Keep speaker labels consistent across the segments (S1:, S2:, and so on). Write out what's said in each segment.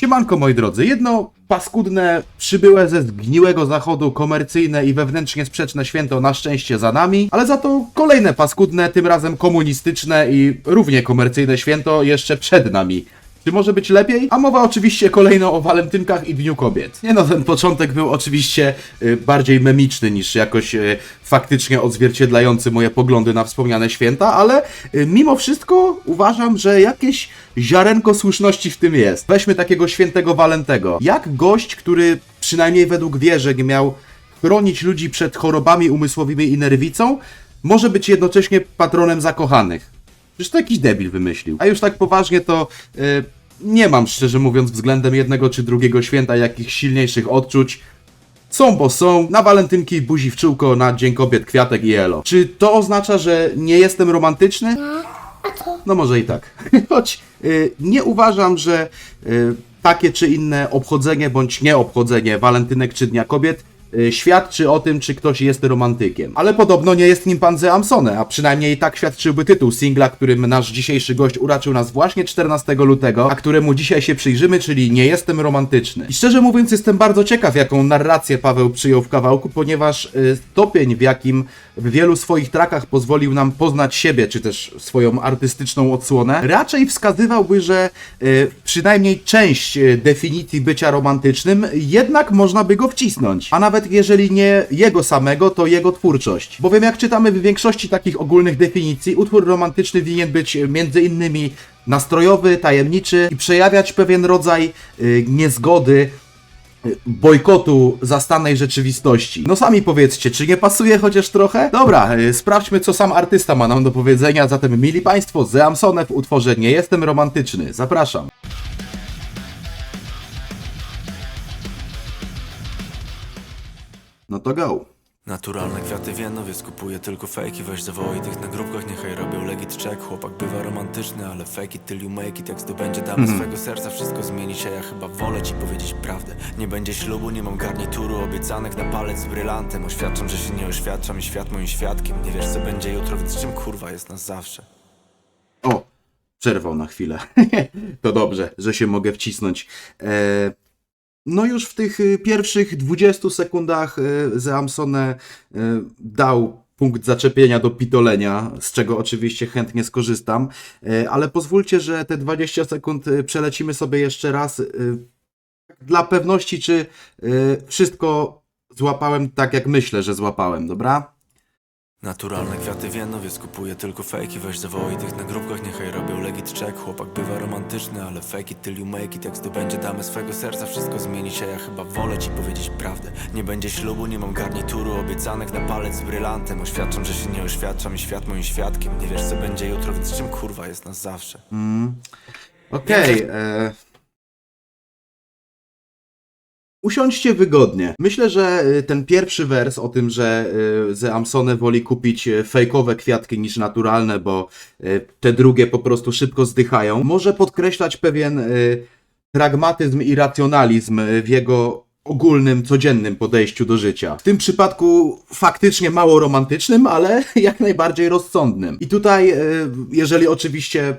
S1: Siemanko moi drodzy, jedno paskudne, przybyłe ze zgniłego zachodu, komercyjne i wewnętrznie sprzeczne święto na szczęście za nami, ale za to kolejne paskudne, tym razem komunistyczne i równie komercyjne święto jeszcze przed nami. Czy może być lepiej? A mowa oczywiście kolejno o walentynkach i Dniu Kobiet. Nie no, ten początek był oczywiście y, bardziej memiczny niż jakoś y, faktycznie odzwierciedlający moje poglądy na wspomniane święta, ale y, mimo wszystko uważam, że jakieś ziarenko słuszności w tym jest. Weźmy takiego świętego Walentego. Jak gość, który przynajmniej według wierzeń miał chronić ludzi przed chorobami umysłowymi i nerwicą, może być jednocześnie patronem zakochanych. Przecież to jakiś debil wymyślił. A już tak poważnie to y, nie mam, szczerze mówiąc, względem jednego czy drugiego święta jakichś silniejszych odczuć. Są, bo są. Na walentynki buzi w czółko, na Dzień Kobiet kwiatek i elo. Czy to oznacza, że nie jestem romantyczny? No może i tak. Choć y, nie uważam, że y, takie czy inne obchodzenie bądź nieobchodzenie walentynek czy Dnia Kobiet świadczy o tym, czy ktoś jest romantykiem. Ale podobno nie jest nim pan Zeamsone, a przynajmniej tak świadczyłby tytuł singla, którym nasz dzisiejszy gość uraczył nas właśnie 14 lutego, a któremu dzisiaj się przyjrzymy, czyli Nie jestem romantyczny. I szczerze mówiąc jestem bardzo ciekaw, jaką narrację Paweł przyjął w kawałku, ponieważ y, stopień, w jakim w wielu swoich trakach pozwolił nam poznać siebie, czy też swoją artystyczną odsłonę, raczej wskazywałby, że y, przynajmniej część y, definicji bycia romantycznym jednak można by go wcisnąć. A nawet jeżeli nie jego samego, to jego twórczość. Bowiem jak czytamy w większości takich ogólnych definicji, utwór romantyczny winien być y, między innymi nastrojowy, tajemniczy i przejawiać pewien rodzaj y, niezgody bojkotu zastanej rzeczywistości. No sami powiedzcie, czy nie pasuje chociaż trochę? Dobra, y, sprawdźmy co sam artysta ma nam do powiedzenia, zatem mili Państwo, Zeamsone w utworze Nie jestem romantyczny. Zapraszam. No to go.
S2: Naturalne kwiaty w Janowie skupuję tylko fejki Weź zawołaj tych na grupkach, niechaj robią. Legit check Chłopak bywa romantyczny, ale fake it till you make it Jak zdobędzie damę swego serca, wszystko zmieni się. Ja chyba wolę ci powiedzieć prawdę. Nie będzie ślubu, nie mam garnituru Obiecanek na palec z brylantem. Oświadczam, że się nie oświadczam i świat moim świadkiem. Nie wiesz co będzie jutro, więc czym kurwa jest nas zawsze?
S1: O, przerwał na chwilę. to dobrze, że się mogę wcisnąć. E, no już w tych y, pierwszych 20 sekundach y, Zeamsone y, dał punkt zaczepienia do pitolenia, z czego oczywiście chętnie skorzystam, ale pozwólcie, że te 20 sekund przelecimy sobie jeszcze raz dla pewności, czy wszystko złapałem tak, jak myślę, że złapałem, dobra?
S2: Naturalne kwiaty w Janowie skupuję tylko fejki Weź zawołaj tych na grupkach, niechaj robią legit check Chłopak bywa romantyczny, ale fake it till you make it. Jak zdobędzie damę swego serca, wszystko zmieni się. Ja chyba wolę ci powiedzieć prawdę. Nie będzie ślubu, nie mam garnituru Obiecanek na palec z brylantem. Oświadczam, że się nie oświadczam i świat moim świadkiem. Nie wiesz co będzie jutro, więc czym kurwa jest nas zawsze?
S1: Okej. e, Usiądźcie wygodnie. Myślę, że y, ten pierwszy wers o tym, że y, Zeamsone woli kupić y, fejkowe kwiatki niż naturalne, bo te drugie po prostu szybko zdychają, może podkreślać pewien pragmatyzm i racjonalizm w jego ogólnym, codziennym podejściu do życia. W tym przypadku faktycznie mało romantycznym, ale jak najbardziej rozsądnym. I tutaj, jeżeli oczywiście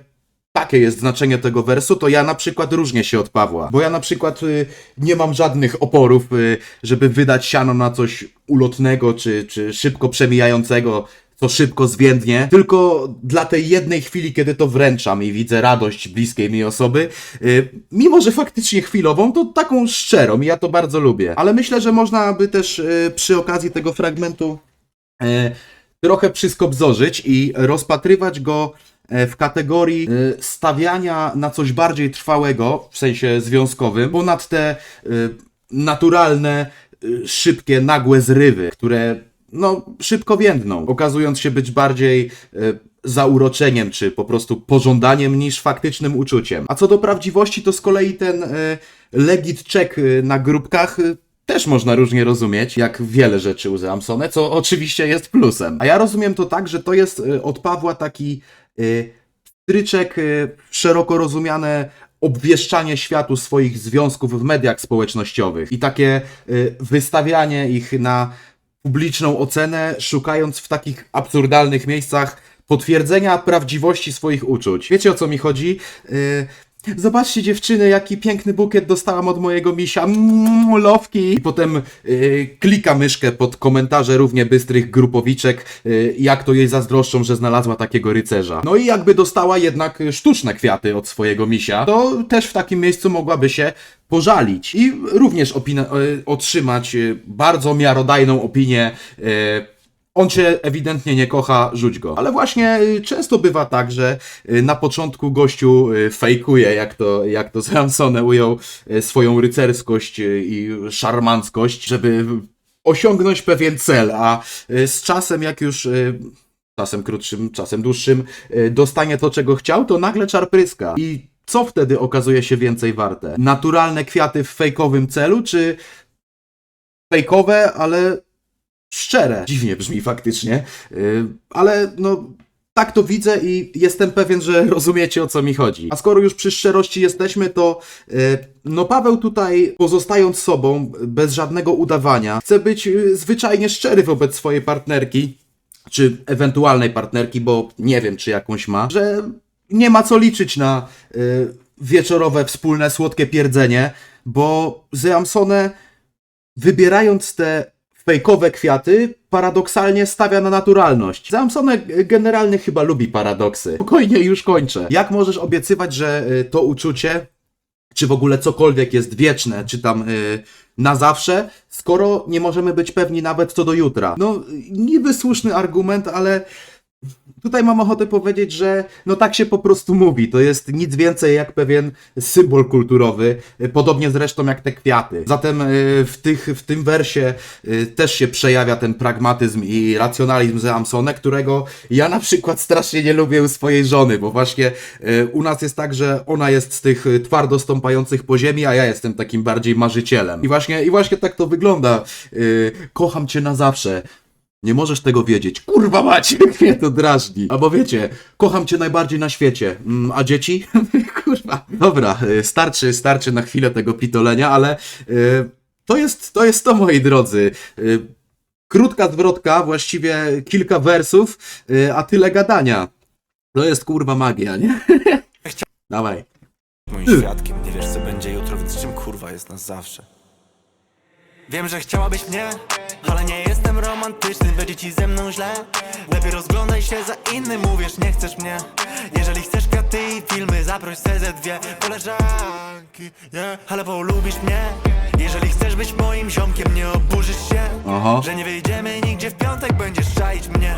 S1: takie jest znaczenie tego wersu, to ja na przykład różnię się od Pawła. Bo ja na przykład y, nie mam żadnych oporów, y, żeby wydać siano na coś ulotnego, czy, czy szybko przemijającego, co szybko zwiędnie. Tylko dla tej jednej chwili, kiedy to wręczam i widzę radość bliskiej mi osoby, y, mimo że faktycznie chwilową, to taką szczerą i ja to bardzo lubię. Ale myślę, że można by też y, przy okazji tego fragmentu e, trochę przyskobzorzyć i rozpatrywać go w kategorii e, stawiania na coś bardziej trwałego, w sensie związkowym, ponad te e, naturalne, e, szybkie, nagłe zrywy, które no, szybko więdną, okazując się być bardziej e, zauroczeniem, czy po prostu pożądaniem niż faktycznym uczuciem. A co do prawdziwości, to z kolei ten e, legit check e, na grupkach e, też można różnie rozumieć, jak wiele rzeczy u Zamsone, co oczywiście jest plusem. A ja rozumiem to tak, że to jest od Pawła taki stryczek, y, szeroko rozumiane obwieszczanie światu swoich związków w mediach społecznościowych i takie y, wystawianie ich na publiczną ocenę, szukając w takich absurdalnych miejscach potwierdzenia prawdziwości swoich uczuć. Wiecie o co mi chodzi? Zobaczcie dziewczyny, jaki piękny bukiet dostałam od mojego misia. Mm, lowki. I potem y, klika myszkę pod komentarze równie bystrych grupowiczek, y, jak to jej zazdroszczą, że znalazła takiego rycerza. No i jakby dostała jednak sztuczne kwiaty od swojego misia, to też w takim miejscu mogłaby się pożalić i również y, otrzymać y, bardzo miarodajną opinię y, on cię ewidentnie nie kocha, rzuć go. Ale właśnie y, często bywa tak, że y, na początku gościu y, fejkuje, jak to, jak to Samsone ujął, swoją rycerskość i szarmanckość, żeby osiągnąć pewien cel, a z czasem, jak już czasem krótszym, czasem dłuższym, dostanie to, czego chciał, to nagle czar pryska. I co wtedy okazuje się więcej warte? Naturalne kwiaty w fejkowym celu, czy fejkowe, ale szczere. Dziwnie brzmi faktycznie, yy, ale no tak to widzę i jestem pewien, że rozumiecie o co mi chodzi. A skoro już przy szczerości jesteśmy, to yy, no Paweł tutaj pozostając sobą, bez żadnego udawania, chce być yy, zwyczajnie szczery wobec swojej partnerki, czy ewentualnej partnerki, bo nie wiem, czy jakąś ma, że nie ma co liczyć na wieczorowe wspólne słodkie pierdzenie, bo Zeamsone wybierając te fejkowe kwiaty, paradoksalnie stawia na naturalność. Zamsone generalnie chyba lubi paradoksy. Spokojnie już kończę. Jak możesz obiecywać, że y, to uczucie, czy w ogóle cokolwiek jest wieczne, czy tam y, na zawsze, skoro nie możemy być pewni nawet co do jutra? No, y, niby słuszny argument, ale Tutaj mam ochotę powiedzieć, że no tak się po prostu mówi. To jest nic więcej jak pewien symbol kulturowy, podobnie zresztą jak te kwiaty. Zatem y, w, tych, w tym wersie y, też się przejawia ten pragmatyzm i racjonalizm Zeamsone, którego ja na przykład strasznie nie lubię u swojej żony, bo właśnie y, u nas jest tak, że ona jest z tych twardo stąpających po ziemi, a ja jestem takim bardziej marzycielem. I właśnie, i właśnie tak to wygląda. Kocham cię na zawsze. Nie możesz tego wiedzieć. Kurwa macie, mnie to drażni. Albo wiecie, kocham cię najbardziej na świecie. Mm, a dzieci? Kurwa. Dobra, y, starczy, starczy na chwilę tego pitolenia, ale y, to jest to, jest to moi drodzy. Y, krótka zwrotka, właściwie kilka wersów, y, a tyle gadania. To jest kurwa magia, nie? Dawaj.
S2: Moim świadkiem, nie wiesz co będzie jutro, więc czym kurwa jest nas zawsze Wiem, że chciałabyś mnie, ale nie jestem romantyczny Będzie ci ze mną źle, lepiej rozglądaj się za innym Mówisz, nie chcesz mnie. Jeżeli chcesz kwiaty i filmy, zaproś CZ2 Koleżanki, yeah. ale polubisz mnie. Jeżeli chcesz być moim ziomkiem, nie oburzysz się.
S1: Aha.
S2: Że nie wyjdziemy nigdzie w piątek, będziesz czaić mnie.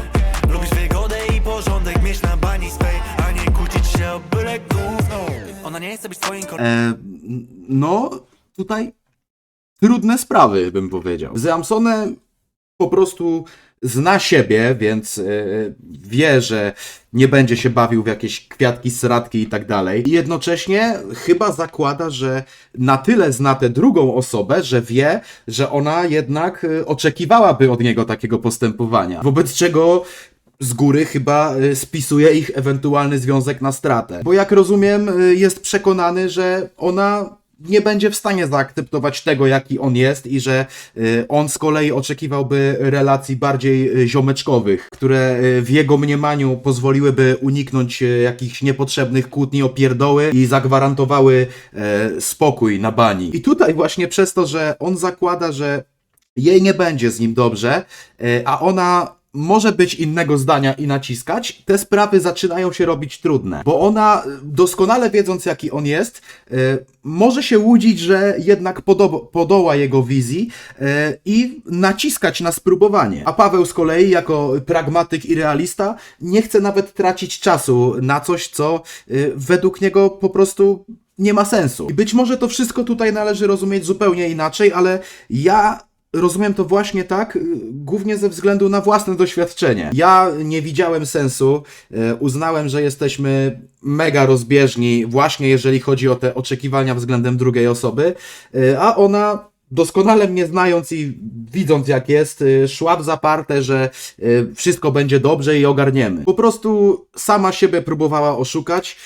S2: Lubisz wygodę i porządek, mieć na bani swej A nie kłócić się o byle gówno. Ona nie chce być twoim kolegą
S1: E, no, tutaj trudne sprawy, bym powiedział. Zeamsone po prostu zna siebie, więc e, wie, że nie będzie się bawił w jakieś kwiatki, sradki i tak dalej. I jednocześnie chyba zakłada, że na tyle zna tę drugą osobę, że wie, że ona jednak e, oczekiwałaby od niego takiego postępowania. Wobec czego z góry chyba y, spisuje ich ewentualny związek na stratę. Bo jak rozumiem, jest przekonany, że ona nie będzie w stanie zaakceptować tego, jaki on jest i że y, on z kolei oczekiwałby relacji bardziej y, ziomeczkowych, które y, w jego mniemaniu pozwoliłyby uniknąć jakichś niepotrzebnych kłótni o pierdoły i zagwarantowały e, spokój na bani. I tutaj właśnie przez to, że on zakłada, że jej nie będzie z nim dobrze, e, a ona może być innego zdania i naciskać, te sprawy zaczynają się robić trudne. Bo ona, e, doskonale wiedząc jaki on jest, e, może się łudzić, że jednak podo- podoła jego wizji e, i naciskać na spróbowanie. A Paweł z kolei, jako pragmatyk i realista, nie chce nawet tracić czasu na coś, co według niego po prostu nie ma sensu. I być może to wszystko tutaj należy rozumieć zupełnie inaczej, ale ja rozumiem to właśnie tak, y, głównie ze względu na własne doświadczenie. Ja nie widziałem sensu, y, uznałem, że jesteśmy mega rozbieżni, właśnie jeżeli chodzi o te oczekiwania względem drugiej osoby, y, a ona doskonale mnie znając i widząc jak jest, szła w zaparte, że wszystko będzie dobrze i ogarniemy. Po prostu sama siebie próbowała oszukać,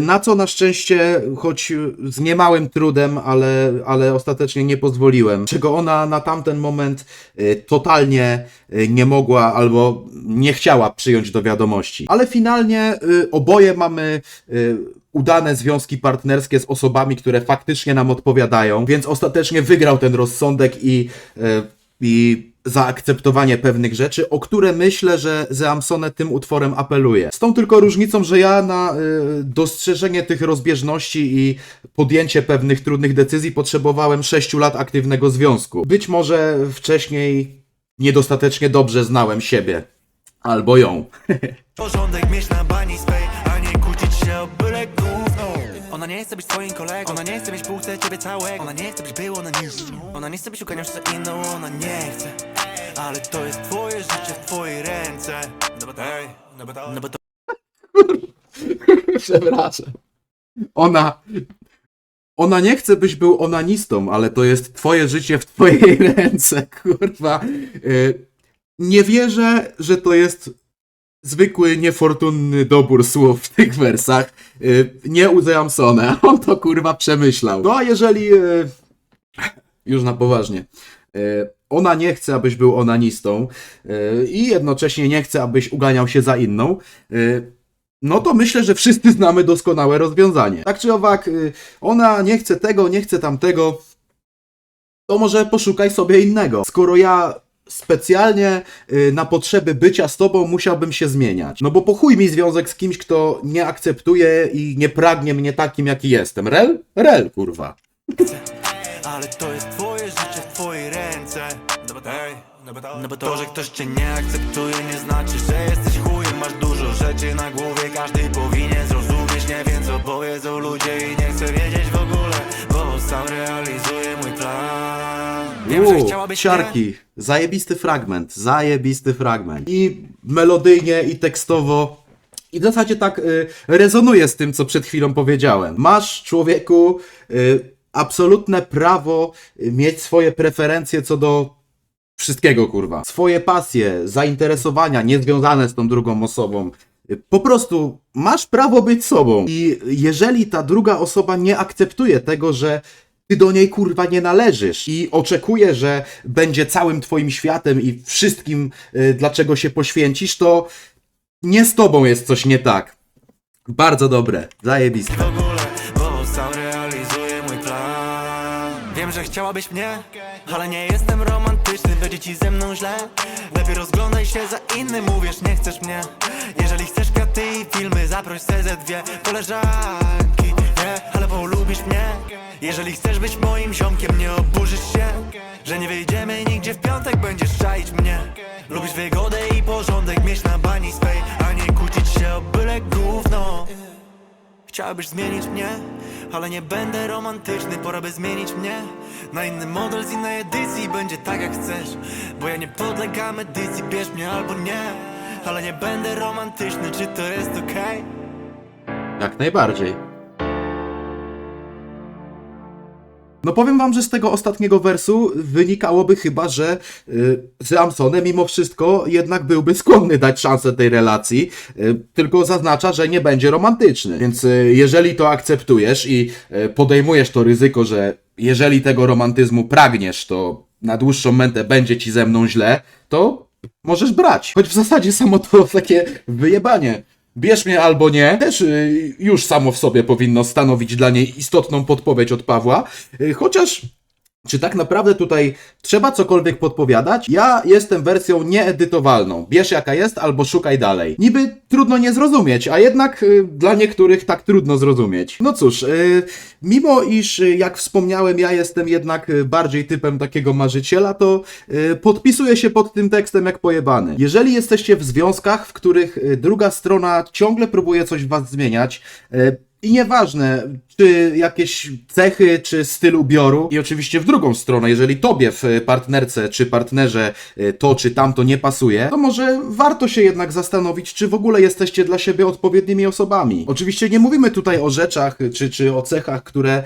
S1: na co na szczęście, choć z niemałym trudem, ale, ale ostatecznie nie pozwoliłem. Czego ona na tamten moment y, totalnie y, nie mogła albo nie chciała przyjąć do wiadomości. Ale finalnie y, oboje mamy y, udane związki partnerskie z osobami, które faktycznie nam odpowiadają, więc ostatecznie wygrał ten rozsądek i, y, i zaakceptowanie pewnych rzeczy, o które myślę, że Zeamsone tym utworem apeluje. Z tą tylko różnicą, że ja na y, dostrzeżenie tych rozbieżności i podjęcie pewnych trudnych decyzji potrzebowałem 6 lat aktywnego związku. Być może wcześniej niedostatecznie dobrze znałem siebie. Albo ją.
S2: Porządek mieć na bani swej, a nie kłócić się o nie chce być twoim kolegą, ona nie chce mieć pół chce ciebie całego Ona nie chce być było na niż Ona nie chce być uganiasz za inną, ona nie chce Ale to jest twoje życie w twojej ręce No bo to, no bo to, no bo to
S1: Przepraszam. Ona. Ona nie chce, byś był onanistą, ale to jest twoje życie w twojej ręce, kurwa. Y, Nie wierzę, że to jest zwykły, niefortunny dobór słów w tych wersach. Y, Nie u Jamsona. On to kurwa przemyślał. No a jeżeli. y, Już na poważnie. Y, Ona nie chce, abyś był onanistą i jednocześnie nie chce, abyś uganiał się za inną. no to myślę, że wszyscy znamy doskonałe rozwiązanie. Tak czy owak, ona nie chce tego, nie chce tamtego, to może poszukaj sobie innego. Skoro ja specjalnie y, na potrzeby bycia z tobą musiałbym się zmieniać. No bo po chuj mi związek z kimś, kto nie akceptuje i nie pragnie mnie takim, jaki jestem. Rel? Rel, kurwa.
S2: Ale to jest twoje życie w twojej ręce No bo to, no bo to, bo to że ktoś cię nie akceptuje nie znaczy, że jesteś
S1: Uuu,
S2: chciałabyś
S1: siarki. Zajebisty fragment, zajebisty fragment. I melodyjnie, i tekstowo. I w zasadzie tak y, rezonuje z tym, co przed chwilą powiedziałem. Masz, człowieku, y, absolutne prawo y, mieć swoje preferencje co do wszystkiego, kurwa. Swoje pasje, zainteresowania niezwiązane z tą drugą osobą. Y, Po prostu masz prawo być sobą. I jeżeli ta druga osoba nie akceptuje tego, że ty do niej kurwa nie należysz i oczekuje, że będzie całym twoim światem i wszystkim, y, dlaczego się poświęcisz, to nie z tobą jest coś nie tak. Bardzo dobre, zajebiste.
S2: Wiem, że chciałabyś mnie, ale nie jestem romantyczny, będzie ci ze mną źle. Lepiej rozglądaj się za innym, mówisz nie chcesz mnie. Jeżeli chcesz kwiaty i filmy, zaproś CZ2 koleżanki Nie, ale polubisz mnie. Jeżeli chcesz być moim ziomkiem, nie oburzysz się Że nie wyjdziemy nigdzie w piątek, będziesz czaić mnie. Lubisz wygodę i porządek, mieć na bani swej A nie kłócić się o byle gówno Chciałabyś zmienić mnie, ale nie będę romantyczny, pora by zmienić mnie Na inny model z innej edycji, będzie tak jak chcesz Bo ja nie podlegam edycji, bierz mnie albo nie Ale nie będę romantyczny, czy to jest okej?
S1: Jak najbardziej. No powiem wam, że z tego ostatniego wersu wynikałoby chyba, że y, Samsone mimo wszystko jednak byłby skłonny dać szansę tej relacji, y, tylko zaznacza, że nie będzie romantyczny. Więc y, jeżeli to akceptujesz i y, podejmujesz to ryzyko, że jeżeli tego romantyzmu pragniesz, to na dłuższą metę będzie ci ze mną źle, to możesz brać. Choć w zasadzie samo to takie wyjebanie. Bierz mnie albo nie, też y, już samo w sobie powinno stanowić dla niej istotną podpowiedź od Pawła. Y, chociaż, czy tak naprawdę tutaj trzeba cokolwiek podpowiadać? Ja jestem wersją nieedytowalną. Bierz jaka jest, albo szukaj dalej. Niby trudno nie zrozumieć, a jednak y, dla niektórych tak trudno zrozumieć. No cóż, y, mimo iż, y, jak wspomniałem, ja jestem jednak y, bardziej typem takiego marzyciela, to y, podpisuję się pod tym tekstem jak pojebany. Jeżeli jesteście w związkach, w których y, druga strona ciągle próbuje coś w was zmieniać, y, i nieważne, czy jakieś cechy, czy styl ubioru. I oczywiście w drugą stronę, jeżeli tobie w partnerce czy partnerze y, to czy tamto nie pasuje, to może warto się jednak zastanowić, czy w ogóle jesteście dla siebie odpowiednimi osobami. Oczywiście nie mówimy tutaj o rzeczach, czy, czy o cechach, które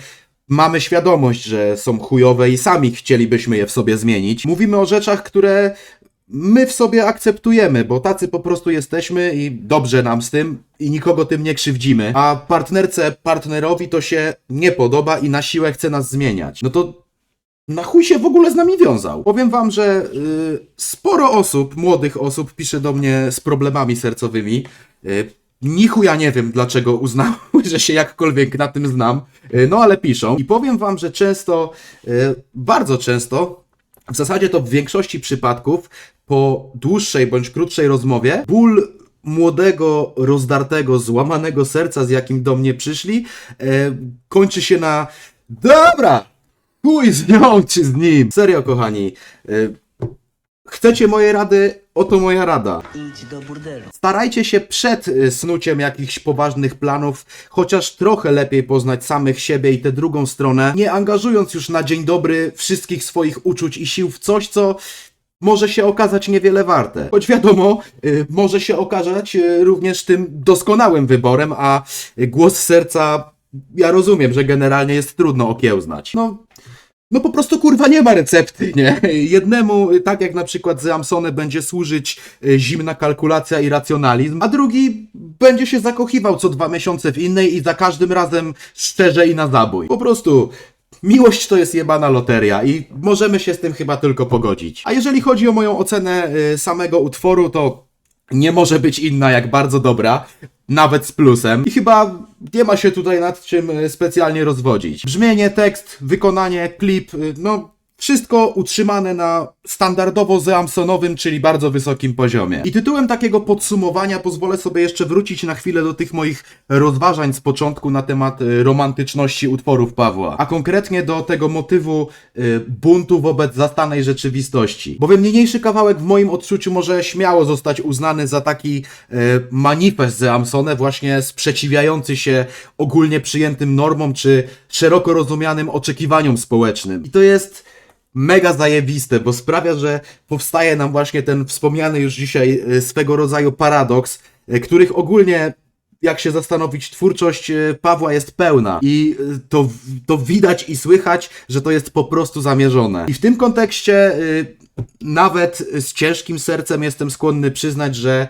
S1: mamy świadomość, że są chujowe i sami chcielibyśmy je w sobie zmienić. Mówimy o rzeczach, które my w sobie akceptujemy, bo tacy po prostu jesteśmy i dobrze nam z tym i nikogo tym nie krzywdzimy, a partnerce, partnerowi to się nie podoba i na siłę chce nas zmieniać. No to na chuj się w ogóle z nami wiązał. Powiem wam, że y, sporo osób, młodych osób pisze do mnie z problemami sercowymi. Y, ni chuja nie wiem, dlaczego uznały, że się jakkolwiek na tym znam, y, no ale piszą. I powiem wam, że często, y, bardzo często, w zasadzie to w większości przypadków, po dłuższej bądź krótszej rozmowie, ból młodego, rozdartego, złamanego serca, z jakim do mnie przyszli, e, kończy się na dobra, chuj z nią czy z nim. Serio, kochani. y, Chcecie moje rady? Oto moja rada.
S3: Idź do burdelu.
S1: Starajcie się przed y, snuciem jakichś poważnych planów, chociaż trochę lepiej poznać samych siebie i tę drugą stronę, nie angażując już na dzień dobry wszystkich swoich uczuć i sił w coś, co może się okazać niewiele warte. Choć wiadomo, y, może się okazać y, również tym doskonałym wyborem, a głos serca, ja rozumiem, że generalnie jest trudno okiełznać. No, no po prostu kurwa nie ma recepty, nie? Jednemu, tak jak na przykład z Amsone, będzie służyć y, zimna kalkulacja i racjonalizm, a drugi będzie się zakochiwał co dwa miesiące w innej i za każdym razem szczerze i na zabój. Po prostu miłość to jest jebana loteria i możemy się z tym chyba tylko pogodzić. A jeżeli chodzi o moją ocenę y, samego utworu, to nie może być inna jak bardzo dobra, nawet z plusem. I chyba nie ma się tutaj nad czym e, specjalnie rozwodzić. Brzmienie, tekst, wykonanie, klip, y, no wszystko utrzymane na standardowo zeamsonowym, czyli bardzo wysokim poziomie. I tytułem takiego podsumowania pozwolę sobie jeszcze wrócić na chwilę do tych moich rozważań z początku na temat y, romantyczności utworów Pawła, a konkretnie do tego motywu y, buntu wobec zastanej rzeczywistości. Bowiem niniejszy kawałek w moim odczuciu może śmiało zostać uznany za taki y, manifest Zeamsone, właśnie sprzeciwiający się ogólnie przyjętym normom czy szeroko rozumianym oczekiwaniom społecznym. I to jest mega zajebiste, bo sprawia, że powstaje nam właśnie ten wspomniany już dzisiaj e, swego rodzaju paradoks, e, których ogólnie jak się zastanowić, twórczość e, Pawła jest pełna i to, to widać i słychać, że to jest po prostu zamierzone. I w tym kontekście nawet z ciężkim sercem jestem skłonny przyznać, że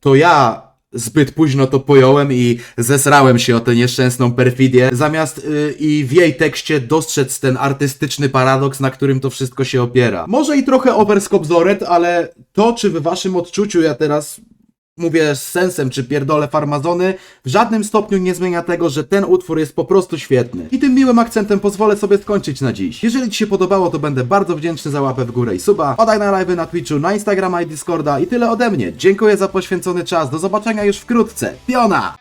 S1: to ja zbyt późno to pojąłem i zesrałem się o tę nieszczęsną perfidię, zamiast y, i w jej tekście dostrzec ten artystyczny paradoks, na którym to wszystko się opiera. Może i trochę overskobzoret, ale to, czy w waszym odczuciu ja teraz mówię z sensem, czy pierdolę farmazony, w żadnym stopniu nie zmienia tego, że ten utwór jest po prostu świetny. I tym miłym akcentem pozwolę sobie skończyć na dziś. Jeżeli ci się podobało, to będę bardzo wdzięczny za łapę w górę i suba. Podaj na live na Twitchu, na Instagrama i Discorda i tyle ode mnie. Dziękuję za poświęcony czas. Do zobaczenia już wkrótce. Piona!